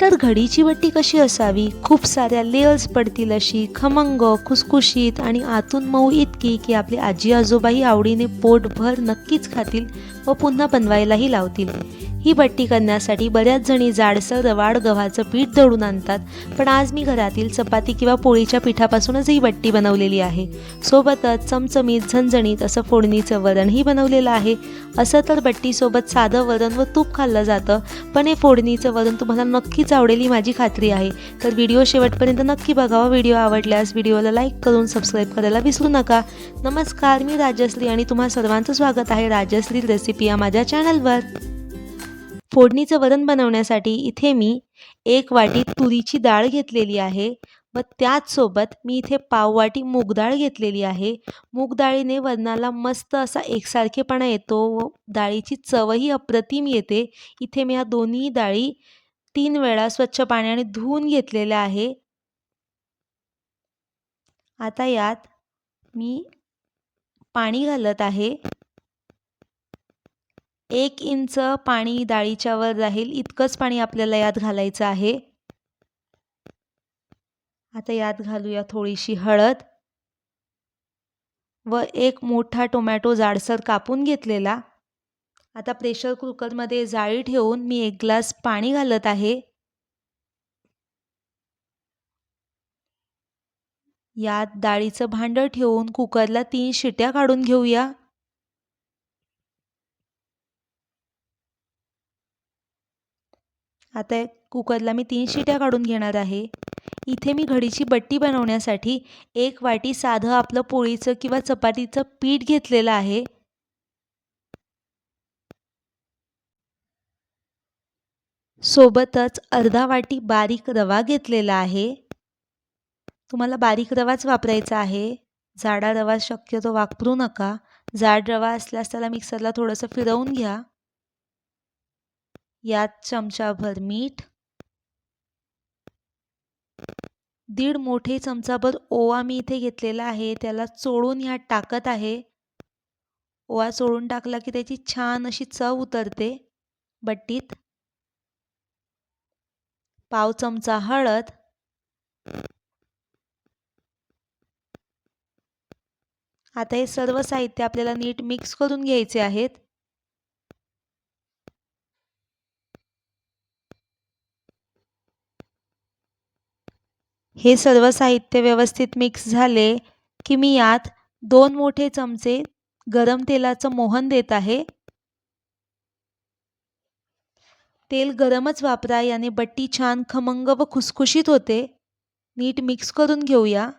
तर घडीची बट्टी कशी असावी? खूप साऱ्या लेअर्स पडतील अशी खमंग खुसखुशीत आणि आतून मऊ इतकी की आपली आजी आजोबाही आवडीने पोटभर नक्कीच खातील व पुन्हा बनवायलाही लावतील. ही बट्टी करण्यासाठी बऱ्याच जणी जाडसर रवाड गव्हाचं पीठ दळून आणतात. पण आज मी घरातील चपाती किंवा पोळीच्या पिठापासूनच ही बट्टी बनवलेली आहे. सोबतच चमचमीत झणझणीत असं फोडणीचं वरणही बनवलेलं आहे. असं तर बट्टीसोबत साधं वरण व तूप खाल्लं जातं पण हे फोडणीचं वरण तुम्हाला नक्कीच आवडेल ही माझी खात्री आहे. तर व्हिडिओ शेवटपर्यंत नक्की बघावा. व्हिडिओ आवडल्यास व्हिडिओला लाईक करून सबस्क्राईब करायला विसरू नका. नमस्कार मी राजश्री आणि तुम्हा सर्वांचं स्वागत आहे. राजश्री रेसिपी या माझ्या चॅनलवर. फोडणीचं वरण बनवण्यासाठी इथे मी एक वाटी तुरीची डाळ घेतलेली आहे. व त्याचसोबत मी इथे पाववाटी मूगडाळ घेतलेली आहे. मूग डाळीने वरणाला मस्त असा एकसारखेपणा येतो व डाळीची चवही अप्रतिम येते. इथे मी ह्या दोन्ही डाळी तीन वेळा स्वच्छ पाण्याने धुवून घेतलेल्या आहे. आता यात मी पाणी घालत आहे. एक इंच पाणी डाळीच्या वर राहील. इतकंच पाणी आपल्याला यात घालायचं आहे. आता यात घालूया थोडीशी हळद व एक मोठा टोमॅटो जाडसर कापून घेतलेला. आता प्रेशर कुकरमध्ये जाळी ठेवून मी एक ग्लास पाणी घालत आहे. यात डाळीचं भांडं ठेवून कुकरला तीन शिट्या काढून घेऊया. आता कुकरला मी तीन शिट्या काढून घेणार आहे. इथे मी घडीची बट्टी बनवण्यासाठी एक वाटी साधं आपलं पोळीचं किंवा चपातीचं पीठ घेतलेलं आहे. सोबतच अर्धा वाटी बारीक रवा घेतलेला आहे. तुम्हाला बारीक रवाच वापरायचा आहे. जाडा रवा शक्यतो वापरू नका. जाड रवा असल्यास त्याला मिक्सरला थोडंसं फिरवून घ्या. यात चमचाभर मीठ दीड मोठे चमचाभर ओवा मी इथे घेतलेला आहे त्याला चोळून ह्यात टाकत आहे. ओवा चोळून टाकला की त्याची छान अशी चव उतरते. बट्टीत पाव चमचा हळद आता हे सर्व साहित्य आपल्याला नीट मिक्स करून घ्यायचे आहेत. हे सर्व साहित्य व्यवस्थित मिक्स झाले की मी यात दोन मोठे चमचे गरम तेलाचं मोहन देत आहे. तेल गरमच वापरा याने बट्टी छान खमंग व खुसखुशीत होते. नीट मिक्स करून घेऊया.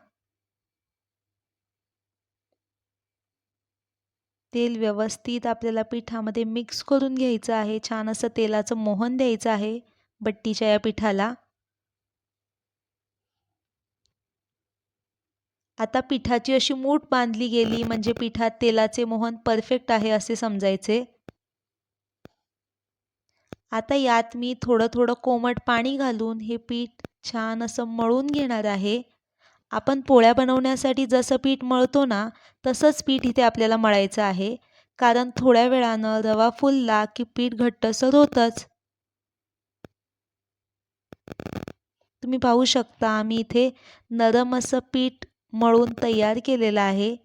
तेल व्यवस्थित आपल्याला पिठामध्ये मिक्स करून घ्यायचं आहे. छान असं तेलाचं मोहन द्यायचं आहे बट्टीच्या या पिठाला. आता पिठाची अशी मूठ बांधली गेली म्हणजे पिठात तेलाचे मोहन परफेक्ट आहे असे समजायचे. आता यात मी थोडं थोडं कोमट पाणी घालून हे पीठ छान असं मळून घेणार आहे. आपण पोळ्या बनवण्यासाठी जसं पीठ मळतो ना तसंच पीठ इथे आपल्याला मळायचं आहे. कारण थोड्या वेळानं रवा फुलला की पीठ घट्टसर होतंच तुम्ही पाहू शकता आम्ही इथे नरम असं पीठ मळून तयार केलेलं आहे.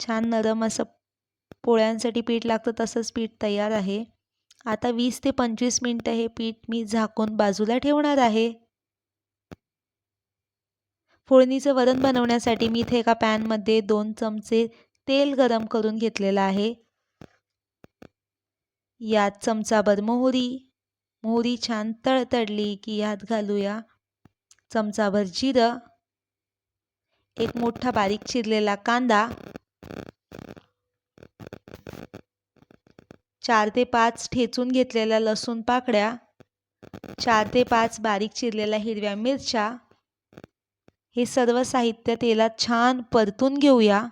छान नरम असं पोळ्यांसाठी पीठ लागतं तसंच पीठ तयार आहे. आता वीस ते पंचवीस मिनटं हे पीठ मी झाकून बाजूला ठेवणार आहे. फोडणीचं वरण बनवण्यासाठी मी इथे एका पॅनमध्ये दोन चमचे तेल गरम करून घेतलेलं आहे. यात चमचाभर मोहरी मोहरी छान तळतडली की यात घालूया. चमचाभर जिरं एक मोठा बारीक चिरलेला कांदा. चार ते पाच ठेचून घेतलेल्या लसूण पाकड्या चार ते पाच बारीक चिरलेल्या हिरव्या मिरच्या. हे सर्व साहित्य तेलात छान परतून घेऊया.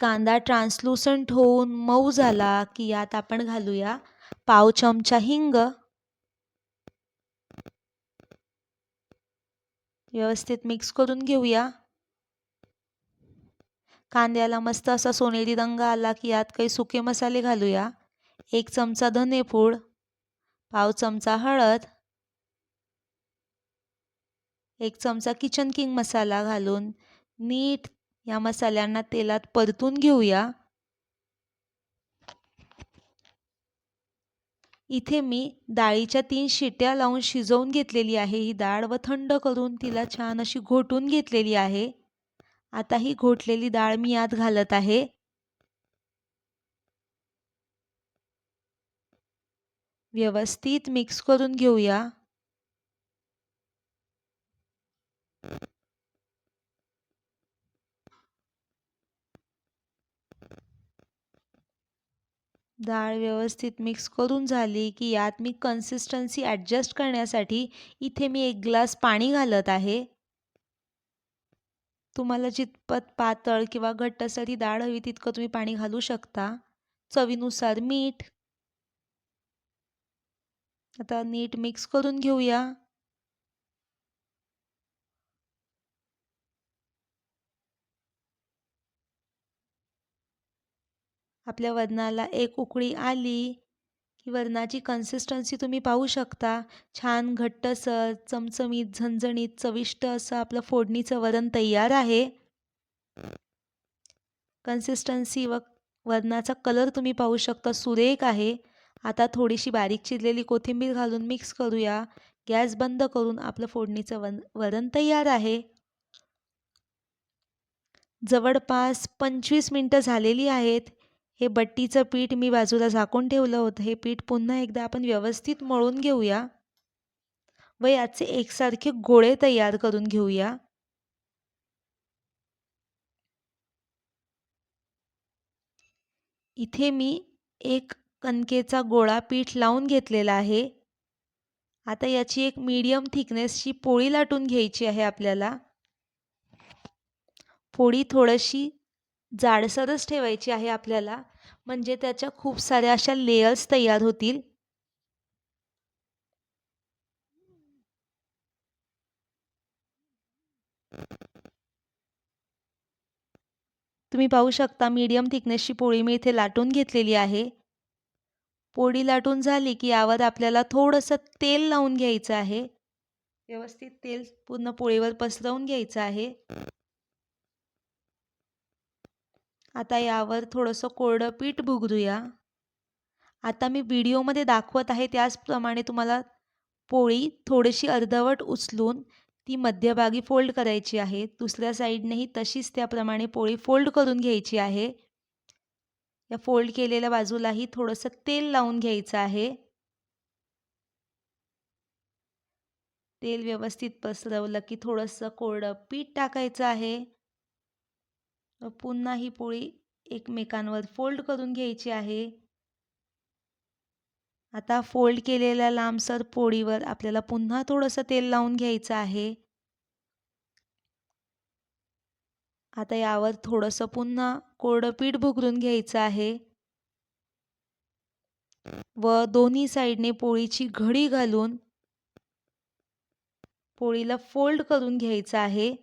कांदा ट्रान्सलुसंट होऊन मऊ झाला की यात आपण घालूया पाव चमचा हिंग. व्यवस्थित मिक्स करून घेऊया. कांद्याला मस्त असा सोनेरी रंग आला की यात काही सुके मसाले घालूया. एक चमचा धनेपूड पाव चमचा हळद एक चमचा किचन किंग मसाला घालून नीट या मसाल्यांना तेलात परतून घेऊया. इथे मी डाळीच्या तीन शिट्या लावून शिजवून घेतलेली आहे. ही डाळ व थंड करून तिला छान अशी घोटून घेतलेली आहे. आता ही घोटलेली डाळ मी यात घालत आहे. व्यवस्थित मिक्स करून घेऊया. डाळ व्यवस्थित मिक्स करून झाली की यात मी कन्सिस्टन्सी ॲडजस्ट करण्यासाठी इथे मी एक ग्लास पाणी घालत आहे. तुम्हाला जितपत पातळ किंवा घट्टसरी डाळ हवी तितकं तुम्ही पाणी घालू शकता. चवीनुसार मीठ. आता नीट मिक्स करून घेऊया. आपल्या वरणाला एक उकळी आली की वरणाची कन्सिस्टन्सी तुम्ही पाहू शकता. छान घट्टसर चमचमीत झणझणीत चविष्ट असं आपलं फोडणीचं वरण तयार आहे. कन्सिस्टन्सी व वरणाचा कलर तुम्ही पाहू शकता. सुरेख आहे. आता थोडीशी बारीक चिरलेली कोथिंबीर घालून मिक्स करूया. गॅस बंद करून आपलं फोडणीचं वन वरण तयार आहे. जवळपास पंचवीस मिनटं झालेली आहेत. हे बट्टीचं पीठ मी बाजूला झाकून ठेवलं होतं. हे पीठ पुन्हा एकदा आपण व्यवस्थित मळून घेऊया. व याचे एकसारखे गोळे तयार करून घेऊया. इथे मी एक कणकेचा गोळा पीठ लावून घेतलेला आहे. आता याची एक मीडियम थिकनेसची पोळी लाटून घ्यायची आहे आपल्याला. पोळी थोडीशी जाडसरच ठेवायची आहे आपल्याला. म्हणजे त्याच्या खूप साऱ्या अशा लेयर्स तयार होतील. तुम्ही पाहू शकता मीडियम थिकनेसची पोळी मी इथे लाटून घेतलेली आहे. पोळी लाटून झाली की यावर आपल्याला थोडंसं तेल लावून घ्यायचं आहे. व्यवस्थित तेल पूर्ण पोळीवर पसरवून घ्यायचं आहे. आता यावर थोडंसं कोरडं पीठ भुगरूया आता मी व्हिडिओमध्ये दाखवत आहे त्याचप्रमाणे तुम्हाला पोळी थोडीशी अर्धवट उचलून ती मध्यभागी फोल्ड करायची आहे. दुसऱ्या साईडनेही तशीच त्याप्रमाणे पोळी फोल्ड करून घ्यायची आहे. या फोल्ड केलेल्या बाजूलाही थोडंसं तेल लावून घ्यायचं आहे. तेल व्यवस्थित पसरवलं की थोडंसं कोरडं पीठ टाकायचं आहे. पुन्हा ही पोळी एकमेकांवर फोल्ड करून घ्यायची आहे. आता फोल्ड केलेल्या लांबसर पोळीवर आपल्याला पुन्हा थोडंसं तेल लावून घ्यायचं आहे. आता यावर थोडंसं पुन्हा कोरडं पीठ भुगरून घ्यायचं आहे. व दोन्ही साईडने पोळीची घडी घालून पोळीला फोल्ड करून घ्यायचं आहे.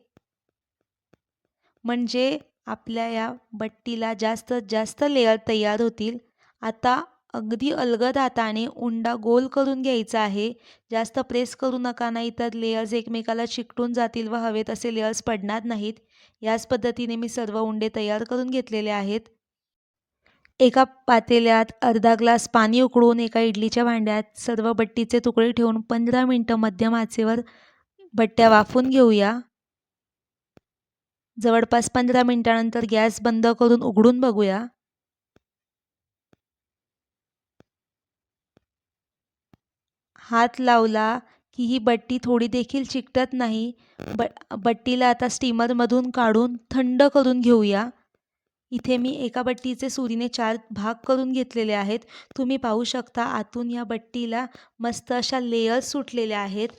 म्हणजे आपल्या या बट्टीला जास्तीत जास्त लेअर तयार होतील. आता अगदी अलगद हाताने उंडा गोल करून घ्यायचा आहे. जास्त प्रेस करू नका नाही तर लेयर्स एकमेकाला चिकटून जातील व हवेत असे लेयर्स पडणार नाहीत. याच पद्धतीने मी सर्व उंडे तयार करून घेतलेले आहेत. एका पातेल्यात अर्धा ग्लास पाणी उकळून एका इडलीच्या भांड्यात सर्व बट्टीचे तुकडे ठेवून पंधरा मिनटं मध्यम आचेवर बट्ट्या वाफून घेऊया. जवळपास पंधरा मिनटानंतर गॅस बंद करून उघडून बघूया. हात लावला की ही बट्टी थोडी देखील चिकटत नाही. ब बट्टीला आता स्टीमरमधून काढून थंड करून घेऊया. इथे मी एका बट्टीचे सुरीने चार भाग करून घेतलेले आहेत. तुम्ही पाहू शकता आतून या बट्टीला मस्त अशा लेयर्स सुटलेल्या आहेत.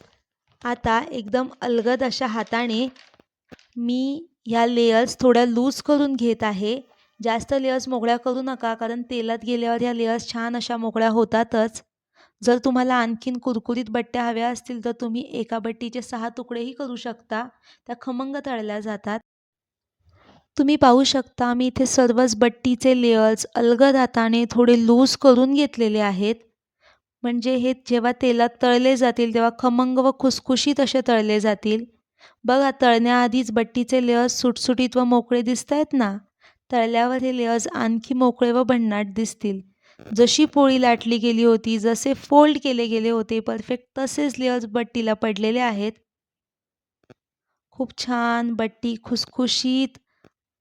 आता एकदम अलगद अशा हाताने मी ह्या लेयर्स थोड्या लूज करून घेत आहे. जास्त लेयर्स मोकळ्या करू नका कारण तेलात गेल्यावर ह्या लेयर्स छान अशा मोकळ्या होतातच. जर तुम्हाला आणखीन कुरकुरीत बट्ट्या हव्या असतील तर तुम्ही एका बट्टीचे सहा तुकडेही करू शकता. त्या खमंग तळल्या जातात. तुम्ही पाहू शकता मी इथे सर्वच बट्टीचे लेयर्स अलगद हाताने थोडे लूज करून घेतलेले आहेत. म्हणजे हे जेव्हा तेलात तळले जातील तेव्हा खमंग व खुसखुशीत असे तळले जातील. बघा तळण्याआधीच बट्टीचे लेअर्स सुटसुटीत व मोकळे दिसत आहेत ना? तळल्यावर हे लेअर्स आणखी मोकळे व भन्नाट दिसतील. जशी पोळी लाटली गेली होती जसे फोल्ड केले गेले होते परफेक्ट तसेच लेअर्स बट्टीला पडलेले आहेत. खूप छान बट्टी खुसखुशीत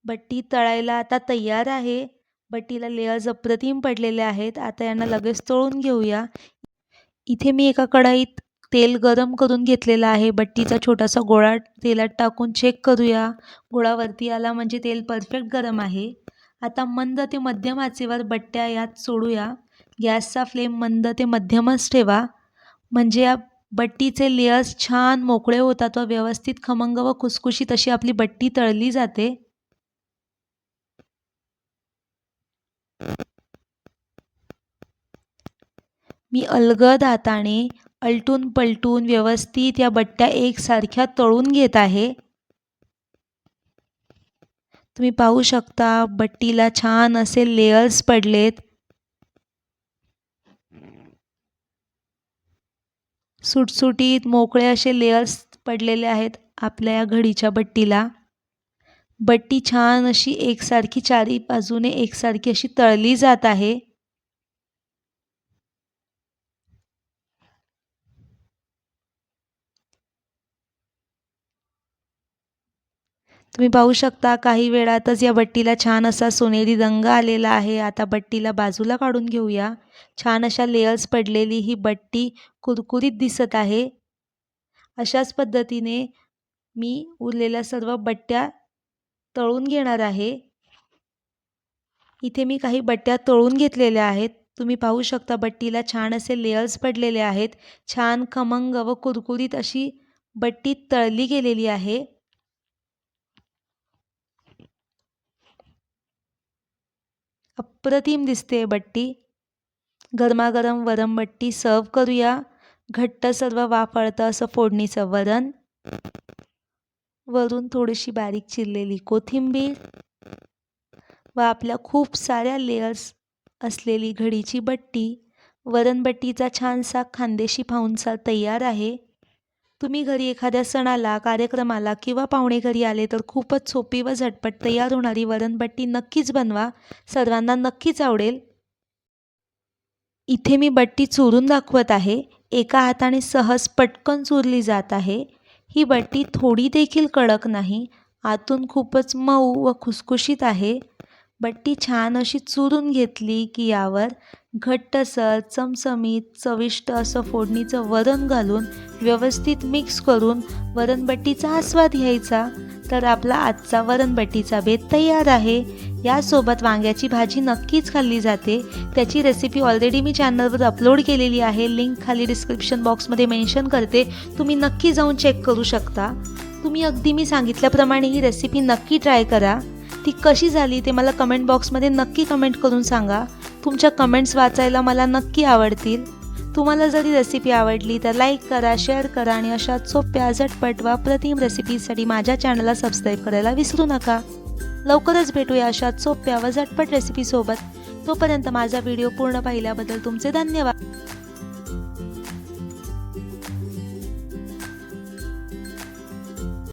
बट्टी तळायला आता तयार आहे. बट्टीला लेअर्स अप्रतिम पडलेले आहेत. आता यांना लगेच तळून घेऊया. इथे मी एका कढाईत तेल गरम करून घेतलेलं आहे. बट्टीचा छोटासा गोळा तेलात टाकून चेक करूया. गोळावरती आला म्हणजे तेल परफेक्ट गरम आहे. आता मंद ते मध्यम आचेवर बट्ट्या यात सोडूया. गॅसचा फ्लेम मंद ते मध्यमच ठेवा. म्हणजे या बट्टीचे लेयर्स छान मोकळे होतात व व्यवस्थित खमंग व खुसखुशीत अशी आपली बट्टी तळली जाते. मी अलगद हाताने अलटून पलटून व्यवस्थित या बट्ट्या एकसारख्या तळून घेत आहे. तुम्ही पाहू शकता बट्टीला छान असे लेयर्स पडलेत. सुटसुटीत मोकळे असे लेयर्स पडलेले आहेत आपल्या या घडीच्या बट्टीला. बट्टी छान अशी एकसारखी चारी बाजूने एकसारखी अशी तळली जात आहे. तुम्ही पाहू शकता काही वेळातच या बट्टीला छान असा सोनेरी रंग आलेला आहे. आता बट्टीला बाजूला काढून घेऊया. छान अशा लेयर्स पडलेली ही बट्टी कुरकुरीत दिसत आहे. अशाच पद्धतीने मी उरलेल्या सर्व बट्ट्या तळून घेणार आहे. इथे मी काही बट्ट्या तळून घेतलेल्या आहेत. तुम्ही पाहू शकता बट्टीला छान असे लेयर्स पडलेले आहेत. छान खमंग व कुरकुरीत अशी बट्टी तळली गेलेली आहे. अप्रतिम दिसते बट्टी. गरमागरम वरण बट्टी सर्व करूया. घट्ट सर्व वाफळतं असं फोडणीचं वरण. वरून थोडीशी बारीक चिरलेली कोथिंबीर. व आपल्या खूप साऱ्या लेयर्स असलेली घडीची बट्टी. वरणबट्टीचा छानसा खानदेशी पाहुणचार तयार आहे. तुम्ही घरी एखाद्या सणाला कार्यक्रमाला किंवा पाहुणे घरी आले तर खूपच सोपी व झटपट तयार होणारी वरणबट्टी नक्कीच बनवा. सर्वांना नक्कीच आवडेल. इथे मी बट्टी चुरून दाखवत आहे. एका हाताने सहज पटकन चुरली जात आहे. ही बट्टी थोडी देखील कडक नाही. आतून खूपच मऊ व खुसखुशीत आहे. बट्टी छान अशी चुरून घेतली की यावर घट्टसर चमचमीत चविष्ट असं फोडणीचं वरण घालून व्यवस्थित मिक्स करून वरणबट्टीचा आस्वाद घ्यायचा. तर आपला आजचा वरणबट्टीचा बेत तयार आहे. यासोबत वांग्याची भाजी नक्कीच खाल्ली जाते. त्याची रेसिपी ऑलरेडी मी चॅनलवर अपलोड केलेली आहे. लिंक खाली डिस्क्रिप्शन बॉक्समध्ये मेन्शन करते. तुम्ही नक्की जाऊन चेक करू शकता. तुम्ही अगदी मी सांगितल्याप्रमाणे ही रेसिपी नक्की ट्राय करा. ती कशी झाली ते मला कमेंट बॉक्समध्ये नक्की कमेंट करून सांगा. तुमच्या कमेंट्स वाचायला मला नक्की आवडतील. तुम्हाला जरी रेसिपी आवडली तर लाईक करा शेअर करा आणि अशा सोप्या झटपट वा प्रतिम रेसिपीजसाठी माझ्या चॅनलला सबस्क्राईब करायला विसरू नका. लवकरच भेटूया अशा सोप्या व झटपट रेसिपीसोबत तोपर्यंत माझा व्हिडिओ पूर्ण पाहिल्याबद्दल तुमचे धन्यवाद.